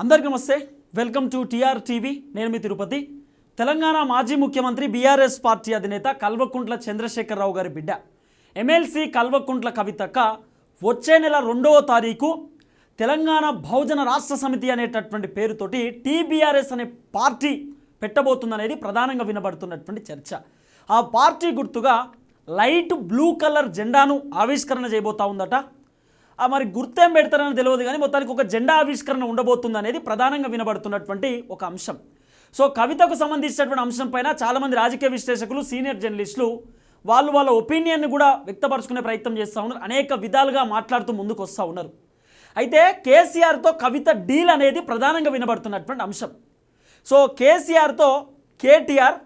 అందరికీ నమస్తే. Welcome to TR TV నేను మీ తిరుపతి. తెలంగాణ మాజీ ముఖ్యమంత్రి బీఆర్ఎస్ పార్టీ అధినేత కల్వకుంట్ల చంద్రశేఖరరావు గారి బిడ్డ. ఎమ్మెల్సీ కల్వకుంట్ల కవితక్క వచ్చే నెల రెండవ తారీఖు తెలంగాణ బహుజన రాష్ట్ర సమితి అనేటటువంటి పేరుతోటి టీబీఆర్ఎస్ అనే పార్టీ పెట్టబోతుందనేది ప్రధానంగా వినబడుతున్నటువంటి చర్చ. ఆ పార్టీ గుర్తుగా లైట్ బ్లూ కలర్ జెండాను ఆవిష్కరణ చేయబోతా ఉందట. మరి గుర్తేం పెడతారని తెలియదు కానీ మొత్తానికి ఒక జెండా ఆవిష్కరణ ఉండబోతుంది అనేది ప్రధానంగా వినబడుతున్నటువంటి ఒక అంశం. సో కవితకు సంబంధించినటువంటి అంశం పైన చాలామంది రాజకీయ విశ్లేషకులు సీనియర్ జర్నలిస్టులు వాళ్ళు వాళ్ళ ఒపీనియన్ని కూడా వ్యక్తపరచుకునే ప్రయత్నం చేస్తూ ఉన్నారు. అనేక విధాలుగా మాట్లాడుతూ ముందుకు వస్తూ ఉన్నారు. అయితే కేసీఆర్తో కవిత డీల్ అనేది ప్రధానంగా వినబడుతున్నటువంటి అంశం. సో కేసీఆర్తో కేటీఆర్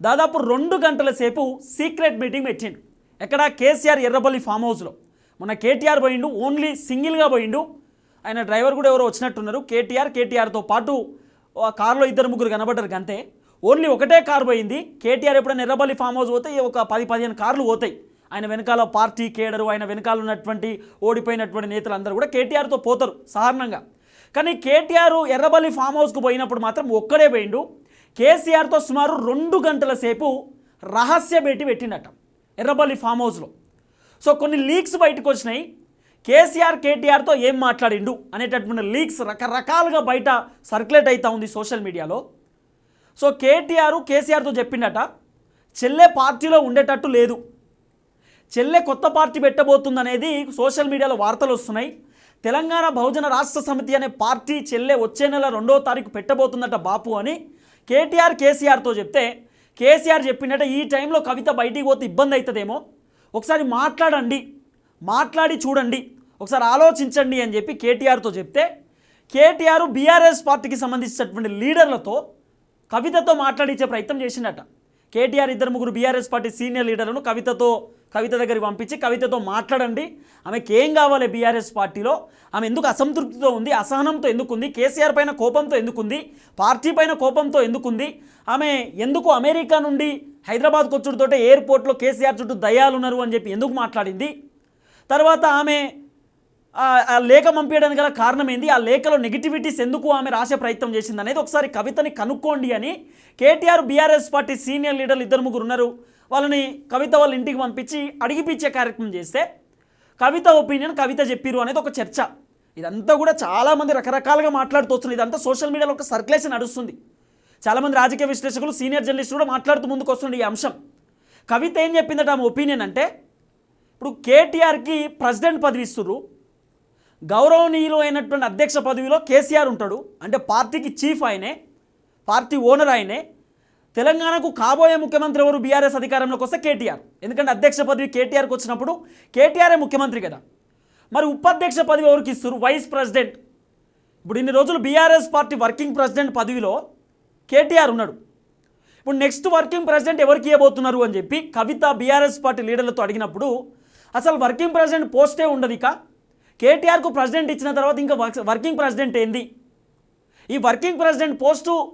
దాదాపు రెండు గంటల సేపు సీక్రెట్ మీటింగ్ పెట్టిండు. ఎక్కడ కేసీఆర్ ఎర్రబల్లి ఫామ్ హౌస్లో. మొన్న కేటీఆర్ పోయిండు ఓన్లీ సింగిల్గా పోయిండు. ఆయన డ్రైవర్ కూడా ఎవరో వచ్చినట్టున్నారు. కేటీఆర్ కేటీఆర్తో పాటు కారులో ఇద్దరు ముగ్గురు కనబడ్డారు అంతే ఓన్లీ ఒకటే కారు పోయింది. కేటీఆర్ ఎప్పుడైనా ఎర్రబల్లి ఫామ్ హౌస్ పోతే ఒక పది పదిహేను కార్లు పోతాయి. ఆయన వెనకాల పార్టీ కేడరు ఆయన వెనకాల ఉన్నటువంటి ఓడిపోయినటువంటి నేతలు అందరూ కూడా కేటీఆర్తో పోతారు సాధారణంగా. కానీ కేటీఆర్ ఎర్రబల్లి ఫామ్ హౌస్కు పోయినప్పుడు మాత్రం ఒక్కడే పోయిండు. కేసీఆర్తో సుమారు రెండు గంటల సేపు రహస్య భేటీ పెట్టిండట ఎర్రబల్లి ఫామ్ హౌస్లో. సో కొన్ని లీక్స్ బయటకు వచ్చినాయి. కేసీఆర్ కేటీఆర్తో ఏం మాట్లాడిండు అనేటటువంటి లీక్స్ రకరకాలుగా బయట సర్క్యులేట్ అవుతూ ఉంది సోషల్ మీడియాలో. సో కేటీఆర్ కేసీఆర్తో చెప్పిండట చెల్లె పార్టీలో ఉండేటట్టు లేదు. చెల్లె కొత్త పార్టీ పెట్టబోతుందనేది సోషల్ మీడియాలో వార్తలు వస్తున్నాయి. తెలంగాణ బహుజన రాష్ట్ర సమితి అనే పార్టీ చెల్లె వచ్చే నెల రెండో తారీఖు పెట్టబోతుందట బాపు అని కేటీఆర్ కేసీఆర్తో చెప్తే కేసీఆర్ చెప్పిండట ఈ టైంలో కవిత బయటికి పోతే ఇబ్బంది అవుతుందేమో ఒకసారి మాట్లాడండి. మాట్లాడి చూడండి. ఒకసారి ఆలోచించండి అని చెప్పి కేటీఆర్తో చెప్తే కేటీఆర్ బీఆర్ఎస్ పార్టీకి సంబంధించినటువంటి లీడర్లతో కవితతో మాట్లాడించే ప్రయత్నం చేసిండట. కేటీఆర్ ఇద్దరు ముగ్గురు బీఆర్ఎస్ పార్టీ సీనియర్ లీడర్లను కవితతో కవిత దగ్గరికి పంపించి కవితతో మాట్లాడండి. ఆమెకి ఏం కావాలి బీఆర్ఎస్ పార్టీలో? ఆమె ఎందుకు అసంతృప్తితో ఉంది? అసహనంతో ఎందుకుంది కేసీఆర్ పైన కోపంతో ఎందుకుంది పార్టీ పైన కోపంతో ఎందుకుంది ఆమె ఎందుకు అమెరికా నుండి హైదరాబాద్కు వచ్చుడుతోటే ఎయిర్పోర్ట్లో కేసీఆర్ చుట్టూ దయాలున్నారు అని చెప్పి ఎందుకు మాట్లాడింది? తర్వాత ఆమె ఆ- ఆ లేఖ పంపించడానికి గల కారణం ఏంది ఆ లేఖలో నెగిటివిటీస్ ఎందుకు ఆమె రాసే ప్రయత్నం చేసింది అనేది ఒకసారి కవితని కనుక్కోండి అని కేటీఆర్ బీఆర్ఎస్ పార్టీ సీనియర్ లీడర్లు ఇద్దరు ముగ్గురు ఉన్నారు. వాళ్ళని కవిత వాళ్ళ ఇంటికి పంపించి అడిగిపించే కార్యక్రమం చేస్తే కవిత ఒపీనియన్ కవిత చెప్పిరు అనేది ఒక చర్చ. ఇదంతా కూడా చాలామంది రకరకాలుగా మాట్లాడుతూ వస్తున్నారు. ఇదంతా సోషల్ మీడియాలో ఒక సర్క్యులేషన్ నడుస్తుంది. చాలామంది రాజకీయ విశ్లేషకులు సీనియర్ జర్నలిస్టులు కూడా మాట్లాడుతూ ముందుకు వస్తుంది ఈ అంశం. కవిత ఏం చెప్పిందట ఆమె ఒపీనియన్ అంటే ఇప్పుడు కేటీఆర్కి ప్రెసిడెంట్ పదవి ఇస్తుర్రు గౌరవనీయులు అయినటువంటి అధ్యక్ష పదవిలో కేసీఆర్ ఉంటాడు అంటే పార్టీకి చీఫ్ ఆయనే పార్టీ ఓనర్ ఆయనే తెలంగాణకు కాబోయే ముఖ్యమంత్రి ఎవరు? బీఆర్ఎస్ అధికారంలోకి వస్తే కేటీఆర్. ఎందుకంటే అధ్యక్ష పదవి కేటీఆర్కి వచ్చినప్పుడు కేటీఆరే ముఖ్యమంత్రి కదా. మరి ఉపాధ్యక్ష పదవి ఎవరికి ఇస్తారు వైస్ ప్రెసిడెంట్. ఇప్పుడు ఇన్ని రోజులు బీఆర్ఎస్ పార్టీ వర్కింగ్ ప్రెసిడెంట్ పదవిలో కేటీఆర్ ఉన్నాడు. ఇప్పుడు నెక్స్ట్ వర్కింగ్ ప్రెసిడెంట్ ఎవరికి ఇవ్వబోతున్నారు అని చెప్పి కవిత బీఆర్ఎస్ పార్టీ లీడర్లతో అడిగినప్పుడు అసలు వర్కింగ్ ప్రెసిడెంట్ పోస్టే ఉండదు ఇక. కేటీఆర్కు ప్రెసిడెంట్ ఇచ్చిన తర్వాత ఇంకా వర్క్- వర్కింగ్ ప్రెసిడెంట్ ఏంది? ఈ working president post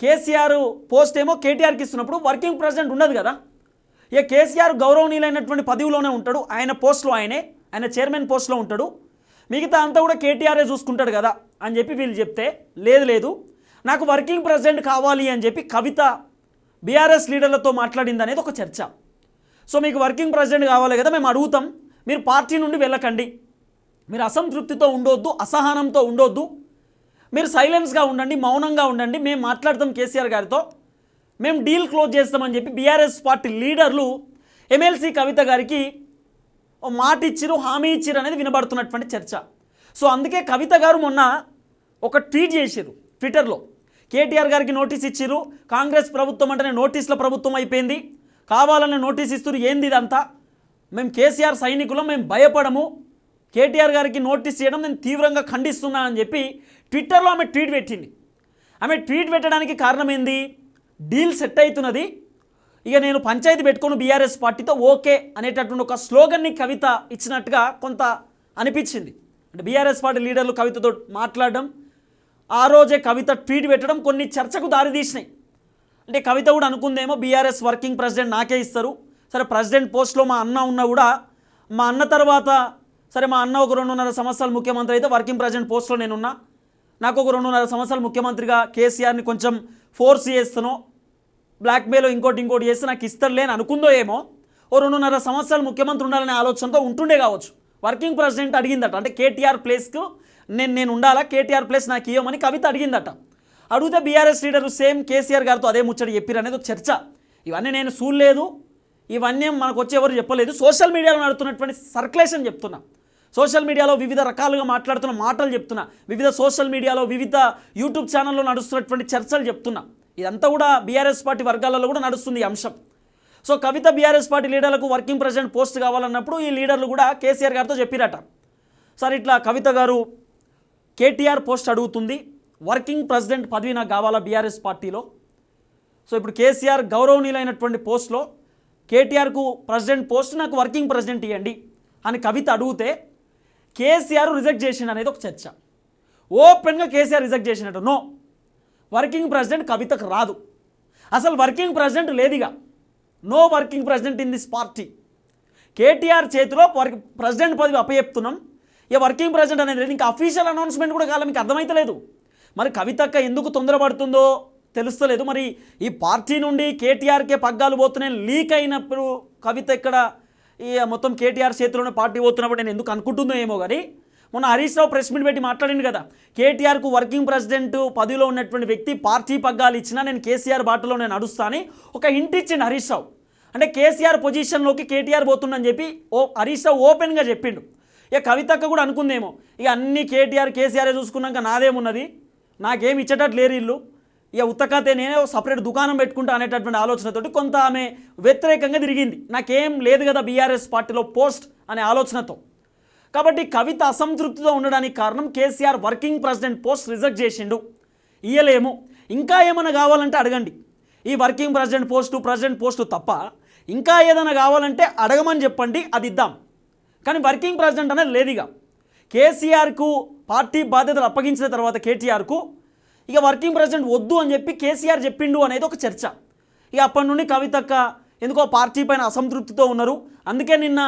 KCR post ఏమో కేటీఆర్కి ఇస్తున్నప్పుడు వర్కింగ్ ప్రెసిడెంట్ ఉండదు కదా. ఇక కేసీఆర్ గౌరవనీయులైనటువంటి పదవిలోనే ఉంటాడు. ఆయన పోస్ట్లో ఆయనే ఆయన చైర్మన్ పోస్ట్లో ఉంటాడు. మిగతా అంతా కూడా కేటీఆర్ఏ చూసుకుంటాడు కదా అని చెప్పి వీళ్ళు చెప్తే లేదు లేదు. నాకు వర్కింగ్ ప్రెసిడెంట్ కావాలి అని చెప్పి కవిత బీఆర్ఎస్ లీడర్లతో మాట్లాడింది అనేది ఒక చర్చ. సో మీకు వర్కింగ్ ప్రెసిడెంట్ కావాలి కదా మేము అడుగుతాం. మీరు పార్టీ నుండి వెళ్ళకండి. మీరు అసంతృప్తితో ఉండొద్దు అసహనంతో ఉండొద్దు. మీరు సైలెన్స్గా ఉండండి మౌనంగా ఉండండి. మేము మాట్లాడతాం కేసీఆర్ గారితో. మేము డీల్ క్లోజ్ చేస్తామని చెప్పి బీఆర్ఎస్ పార్టీ లీడర్లు ఎమ్మెల్సీ కవిత గారికి మాట ఇచ్చిరు హామీ ఇచ్చిరు అనేది వినబడుతున్నటువంటి చర్చ. సో అందుకే కవిత గారు మొన్న ఒక ట్వీట్ చేశారు ట్విట్టర్లో కేటీఆర్ గారికి నోటీస్ ఇచ్చిర్రు. కాంగ్రెస్ ప్రభుత్వం అంటేనే నోటీసుల ప్రభుత్వం అయిపోయింది. కావాలని నోటీస్ ఇస్తున్నారు ఏంది ఇదంతా? మేము కేసీఆర్ సైనికులం మేము భయపడము. కేటీఆర్ గారికి నోటీస్ చేయడం నేను తీవ్రంగా ఖండిస్తున్నా అని చెప్పి ట్విట్టర్లో ఆమె ట్వీట్ పెట్టింది. ఆమె ట్వీట్ పెట్టడానికి కారణం ఏంది? డీల్ సెట్ అవుతున్నది ఇక నేను పంచాయతీ పెట్టుకొని బీఆర్ఎస్ పార్టీతో ఓకే అనేటటువంటి ఒక స్లోగన్ని కవిత ఇచ్చినట్టుగా కొంత అనిపించింది. అంటే బీఆర్ఎస్ పార్టీ లీడర్లు కవితతో మాట్లాడడం ఆ రోజే కవిత ట్వీట్ పెట్టడం కొన్ని చర్చకు దారితీసినాయి. అంటే కవిత కూడా అనుకుందేమో బీఆర్ఎస్ వర్కింగ్ ప్రెసిడెంట్ నాకే ఇస్తారు. సరే ప్రెసిడెంట్ పోస్ట్లో మా అన్న ఉన్నా కూడా మా అన్న తర్వాత సరే మా అన్న ఒక రెండున్నర సంవత్సరాలు ముఖ్యమంత్రి అయితే వర్కింగ్ ప్రెసిడెంట్ పోస్ట్లో నేనున్నా. నాకు ఒక రెండున్నర సంవత్సరాలు ముఖ్యమంత్రిగా కేసీఆర్ని కొంచెం ఫోర్స్ చేస్తానో బ్లాక్మెయిల్ ఇంకోటి ఇంకోటి చేస్తే నాకు ఇస్తారులే అని అనుకుందో ఏమో ఓ రెండున్నర సంవత్సరాలు ముఖ్యమంత్రి ఉండాలనే ఆలోచనతో ఉంటుండే కావచ్చు. వర్కింగ్ ప్రెసిడెంట్ అడిగిందట అంటే కేటీఆర్ ప్లేస్కు నేను నేను ఉండాలా? కేటీఆర్ ప్లేస్ నాకు ఇవ్వమని కవిత అడిగిందట. అడిగితే బీఆర్ఎస్ లీడరు సేమ్ కేసీఆర్ గారితో అదే ముచ్చట చెప్పిరు అనేది ఒక చర్చ. ఇవన్నీ నేను చూడలేదు. ఇవన్నీ మనకు వచ్చి ఎవరు చెప్పలేదు. సోషల్ మీడియాలో నడుతున్నటువంటి సర్క్యులేషన్ చెప్తున్నా. సోషల్ మీడియాలో వివిధ రకాలుగా మాట్లాడుతున్న మాటలు చెప్తున్నా. వివిధ సోషల్ మీడియాలో వివిధ యూట్యూబ్ ఛానల్లో నడుస్తున్నటువంటి చర్చలు చెప్తున్నా. ఇదంతా కూడా బీఆర్ఎస్ పార్టీ వర్గాలలో కూడా నడుస్తుంది ఈ అంశం. సో కవిత బీఆర్ఎస్ పార్టీ లీడర్లకు వర్కింగ్ ప్రెసిడెంట్ పోస్ట్ కావాలన్నప్పుడు ఈ లీడర్లు కూడా కేసీఆర్ గారితో చెప్పిరట. సార్ ఇట్లా కవిత గారు కేటీఆర్ పోస్ట్ అడుగుతుంది వర్కింగ్ ప్రెసిడెంట్ పదవి నాకు కావాలా బీఆర్ఎస్ పార్టీలో? సో ఇప్పుడు కేసీఆర్ గౌరవనీయులైనటువంటి పోస్ట్లో కేటీఆర్కు ప్రెసిడెంట్ పోస్ట్ నాకు వర్కింగ్ ప్రెసిడెంట్ ఇవ్వండి అని కవిత అడిగితే కేసీఆర్ రిజెక్ట్ చేసిండు అనేది ఒక చర్చ. ఓపెన్గా కేసీఆర్ రిజెక్ట్ చేసినట్టు నో వర్కింగ్ ప్రెసిడెంట్ కవితకు రాదు. అసలు working president లేదిగా. No working president in this party. KTR చేతిలో వర్క్ ప్రెసిడెంట్ పదవి అప్పచెప్తున్నాం. ఏ వర్కింగ్ ప్రెసిడెంట్ అనేది లేదు. ఇంకా అఫీషియల్ అనౌన్స్మెంట్ కూడా కాలం మీకు అర్థమైతలేదు మరి కవితక్క ఎందుకు తొందరపడుతుందో తెలుస్తలేదు. మరి ఈ పార్టీ నుండి కేటీఆర్కే పగ్గాలు పోతున్నాయి లీక్ అయినప్పుడు కవిత ఇక్కడ ఈ మొత్తం కేటీఆర్ చేతిలోనే పార్టీ పోతున్నప్పుడు నేను ఎందుకు అనుకుంటుందో ఏమో కానీ మొన్న హరీష్ రావు ప్రెస్ మీట్ పెట్టి మాట్లాడింది కదా. కేటీఆర్కు వర్కింగ్ ప్రెసిడెంట్ పదవిలో ఉన్నటువంటి వ్యక్తి పార్టీ పగ్గాలు ఇచ్చినా నేను కేసీఆర్ బాటలో నేను నడుస్తాను ఒక హింట్ ఇచ్చిండు హరీష్ రావు. అంటే కేసీఆర్ పొజిషన్లోకి కేటీఆర్ పోతుందని చెప్పి ఓ హరీష్ రావు ఓపెన్గా చెప్పిండు. ఇక కవితక్క కూడా అనుకుందేమో. ఇక అన్ని కేటీఆర్ కేసీఆర్ చూసుకున్నాక నాదేమున్నది? నాకేం ఇచ్చేటట్టు లేరు ఇల్లు ఇక ఉత్తకతే నేనే ఒక సపరేట్ దుకాణం పెట్టుకుంటా అనేటటువంటి ఆలోచనతోటి కొంత ఆమె వ్యతిరేకంగా తిరిగింది. నాకేం లేదు కదా బీఆర్ఎస్ పార్టీలో పోస్ట్ అనే ఆలోచనతో. కాబట్టి కవిత అసంతృప్తితో ఉండడానికి కారణం KCR working president post reject చేసిండు. ఇయ్యలేము. ఇంకా ఏమైనా కావాలంటే అడగండి. ఈ working president post president post తప్ప ఇంకా ఏదైనా కావాలంటే అడగమని చెప్పండి అది ఇద్దాం. కానీ వర్కింగ్ ప్రెసిడెంట్ అనేది లేదు ఇక కేసీఆర్కు పార్టీ బాధ్యతలు అప్పగించిన తర్వాత కేటీఆర్కు ఇక వర్కింగ్ ప్రెసిడెంట్ వద్దు అని చెప్పి కేసీఆర్ చెప్పిండు అనేది ఒక చర్చ. ఇక అప్పటి నుండి కవితక్క ఎందుకో పార్టీ పైన అసంతృప్తితో ఉన్నారు. అందుకే నిన్న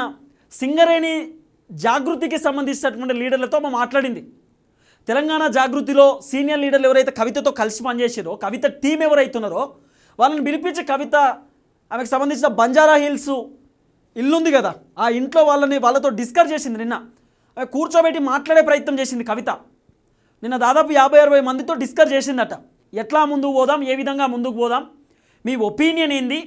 సింగరేణి జాగృతికి సంబంధించినటువంటి లీడర్లతో మా మాట్లాడింది. తెలంగాణ జాగృతిలో సీనియర్ లీడర్లు ఎవరైతే కవితతో కలిసి పనిచేసారో కవిత టీం ఎవరైతున్నారో వాళ్ళని పిలిపించి కవిత ఆమెకు సంబంధించిన బంజారా హిల్స్ ఇల్లుంది కదా. ఆ ఇంట్లో వాళ్ళని వాళ్ళతో డిస్కస్ చేసింది నిన్న. కూర్చోబెట్టి మాట్లాడే ప్రయత్నం చేసింది కవిత. నిన్న దాదాపు యాభై అరవై మందితో డిస్కస్ చేసిందట. ఎట్లా ముందుకు పోదాం? ఏ విధంగా ముందుకు పోదాం? మీ ఒపీనియన్ ఏంది?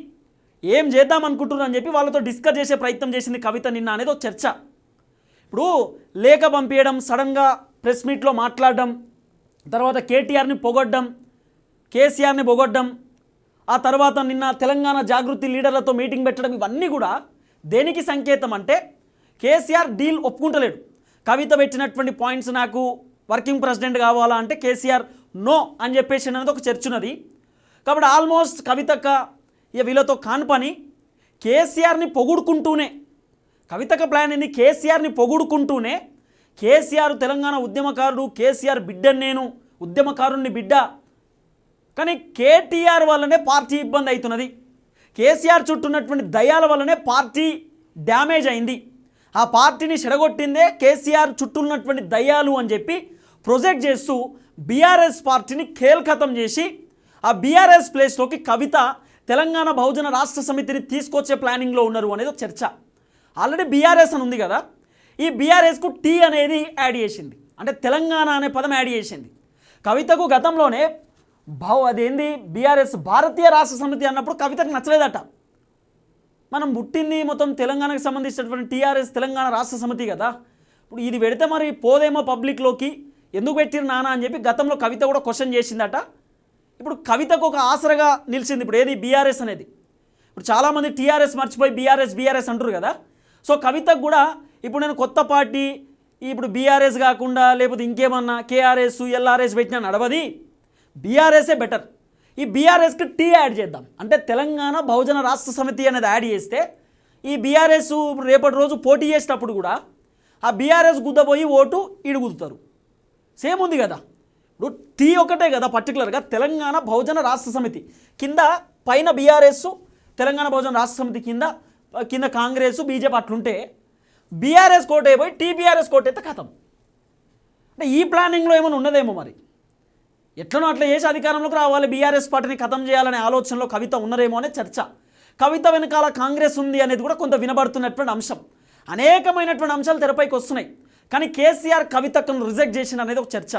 ఏం చేద్దాం అనుకుంటున్నారు అని చెప్పి వాళ్ళతో డిస్కస్ చేసే ప్రయత్నం చేసింది కవిత నిన్న అనేది ఒక చర్చ. ఇప్పుడు లేఖ పంపించడం సడన్గా ప్రెస్ మీట్లో మాట్లాడడం తర్వాత కేటీఆర్ని పొగడ్డం కేసీఆర్ని పొగడ్డం ఆ తర్వాత నిన్న తెలంగాణ జాగృతి లీడర్లతో మీటింగ్ పెట్టడం ఇవన్నీ కూడా దేనికి సంకేతం అంటే కేసీఆర్ డీల్ ఒప్పుకుంటలేడు. కవిత పెట్టినటువంటి పాయింట్స్ నాకు వర్కింగ్ ప్రెసిడెంట్ కావాలా అంటే కేసీఆర్ నో అని చెప్పేసి అనేది ఒక చర్చ ఉన్నది. కాబట్టి ఆల్మోస్ట్ కవితక్క ఇక వీళ్ళతో కాని పని. కేసీఆర్ని పొగుడుకుంటూనే కవితక ప్లాన్ ఏంది? కేసీఆర్ని పొగుడుకుంటూనే కేసీఆర్ తెలంగాణ ఉద్యమకారుడు కేసీఆర్ బిడ్డని నేను ఉద్యమకారుణ్ణి బిడ్డ. కానీ కేటీఆర్ వల్లనే పార్టీ ఇబ్బంది అవుతున్నది. కేసీఆర్ చుట్టూ ఉన్నటువంటి దయాల వల్లనే పార్టీ డ్యామేజ్ అయింది. ఆ పార్టీని చెడగొట్టిందే కేసీఆర్ చుట్టూ ఉన్నటువంటి దయ్యాలు అని చెప్పి ప్రొజెక్ట్ చేస్తూ బీఆర్ఎస్ పార్టీని ఖేల్ఖతం చేసి ఆ బీఆర్ఎస్ ప్లేస్లోకి కవిత తెలంగాణ బహుజన రాష్ట్ర సమితిని తీసుకొచ్చే ప్లానింగ్లో ఉన్నారు అనేది చర్చ. ఆల్రెడీ బీఆర్ఎస్ అని ఉంది కదా ఈ బీఆర్ఎస్కు టీ అనేది యాడ్ చేసింది. అంటే తెలంగాణ అనే పదం యాడ్ చేసింది. కవితకు గతంలోనే భావ అదేంది? బీఆర్ఎస్ భారతీయ రాష్ట్ర సమితి అన్నప్పుడు కవితకు నచ్చలేదట. మనం పుట్టింది మొత్తం తెలంగాణకు సంబంధించినటువంటి టీఆర్ఎస్ తెలంగాణ రాష్ట్ర సమితి కదా. ఇప్పుడు ఇది పెడితే మరి పోదేమో పబ్లిక్లోకి ఎందుకు పెట్టిరు నాన్న అని చెప్పి గతంలో కవిత కూడా క్వశ్చన్ చేసిందట. ఇప్పుడు కవితకు ఒక ఆసరగా నిలిచింది ఇప్పుడు ఏది? బీఆర్ఎస్ అనేది. ఇప్పుడు చాలామంది టీఆర్ఎస్ మర్చిపోయి బీఆర్ఎస్ బీఆర్ఎస్ అంటారు కదా. సో కవితకు కూడా ఇప్పుడు నేను కొత్త పార్టీ ఇప్పుడు బీఆర్ఎస్ కాకుండా లేకపోతే ఇంకేమన్నా కేఆర్ఎస్ ఎల్ఆర్ఎస్ పెట్టినా నడవది. బీఆర్ఎస్ఏ బెటర్ ఈ బీఆర్ఎస్కి టీ యాడ్ చేద్దాం. అంటే తెలంగాణ బహుజన రాష్ట్ర సమితి అనేది యాడ్ చేస్తే ఈ బీఆర్ఎస్ రేపటి రోజు పోటీ చేసేటప్పుడు కూడా ఆ బీఆర్ఎస్ గుద్దపోయి ఓటు ఈడు సేమ్ ఉంది కదా. ఇప్పుడు టీ ఒకటే కదా పర్టికులర్గా తెలంగాణ బహుజన రాష్ట్ర సమితి. కింద పైన బీఆర్ఎస్ తెలంగాణ బహుజన రాష్ట్ర సమితి కింద కింద కాంగ్రెస్ బీజేపీ అట్లుంటే బీఆర్ఎస్ కోట్ అయిపోయి టీబీఆర్ఎస్ కోట్ అయితే కథం అంటే ఈ ప్లానింగ్లో ఏమైనా ఉన్నదేమో మరి? ఎట్లనో అట్లా చేసి అధికారంలోకి రావాలి బీఆర్ఎస్ పార్టీని ఖతం చేయాలనే ఆలోచనలో కవిత ఉన్నరేమో అనే చర్చ. కవిత వెనకాల కాంగ్రెస్ ఉంది అనేది కూడా కొంత వినబడుతున్నటువంటి అంశం. అనేకమైనటువంటి అంశాలు తెరపైకి వస్తున్నాయి. కానీ కేసీఆర్ కవితను రిజెక్ట్ చేసిన అనేది ఒక చర్చ.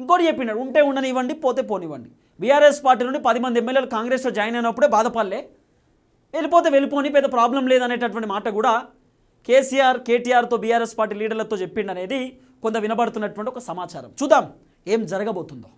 ఇంకోటి చెప్పినాడు ఉంటే ఉండనివ్వండి పోతే పోనివ్వండి. బీఆర్ఎస్ పార్టీ నుండి పది మంది ఎమ్మెల్యేలు కాంగ్రెస్లో జాయిన్ అయినప్పుడే బాధపడలే. వెళ్ళిపోతే వెళ్ళిపోని పెద్ద ప్రాబ్లం లేదనేటటువంటి మాట కూడా కేసీఆర్ కేటీఆర్తో బీఆర్ఎస్ పార్టీ లీడర్లతో చెప్పిండనేది కొంత వినబడుతున్నటువంటి ఒక సమాచారం. చూద్దాం. ఏం జరగబోతుందో.